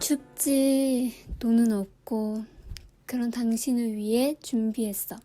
춥지. 돈은 없고. 그런 당신을 위해 준비했어.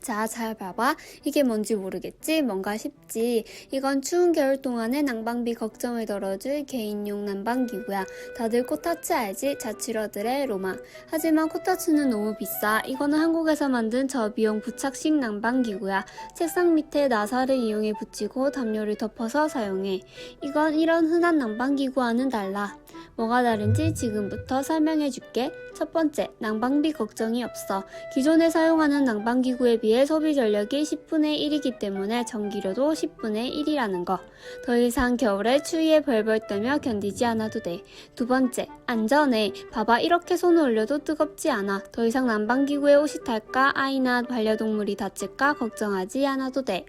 자, 잘 봐봐. 이게 뭔지 모르겠지? 뭔가 쉽지? 이건 추운 겨울 동안에 난방비 걱정을 덜어줄 개인용 난방기구야. 다들 코타츠 알지? 자취러들의 로망. 하지만 코타츠는 너무 비싸. 이거는 한국에서 만든 저비용 부착식 난방기구야. 책상 밑에 나사를 이용해 붙이고 담요를 덮어서 사용해. 이건 이런 흔한 난방기구와는 달라. 뭐가 다른지 지금부터 설명해 줄게. 첫 번째, 난방비 걱정이 없어. 기존에 사용하는 난방기구에 비해 소비 전력이 10분의 1이기 때문에 전기료도 10분의 1이라는 거. 더 이상 겨울에 추위에 벌벌 떨며 견디지 않아도 돼. 두 번째, 안전해. 봐봐, 이렇게 손을 올려도 뜨겁지 않아. 더 이상 난방기구에 옷이 탈까, 아이나 반려동물이 다칠까 걱정하지 않아도 돼.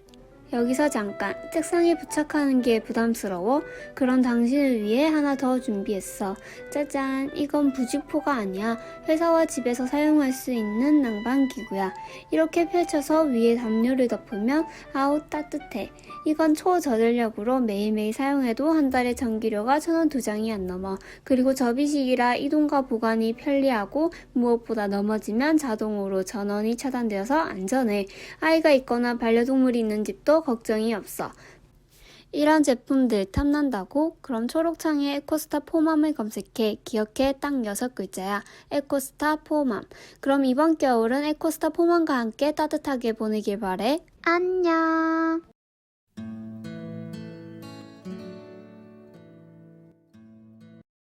여기서 잠깐 책상에 부착하는 게 부담스러워? 그런 당신을 위해 하나 더 준비했어. 짜잔, 이건 부직포가 아니야. 회사와 집에서 사용할 수 있는 난방기구야. 이렇게 펼쳐서 위에 담요를 덮으면 아우 따뜻해. 이건 초저전력으로 매일매일 사용해도 한 달에 전기료가 천 원 두 장이 안 넘어. 그리고 접이식이라 이동과 보관이 편리하고 무엇보다 넘어지면 자동으로 전원이 차단되어서 안전해. 아이가 있거나 반려동물이 있는 집도 걱정이 없어. 이런 제품들 탐난다고? 그럼 초록창에 에코스타 포맘을 검색해. 기억해 딱 여섯 글자야. 에코스타 포맘. 그럼 이번 겨울은 에코스타 포맘과 함께 따뜻하게 보내길 바래. 안녕.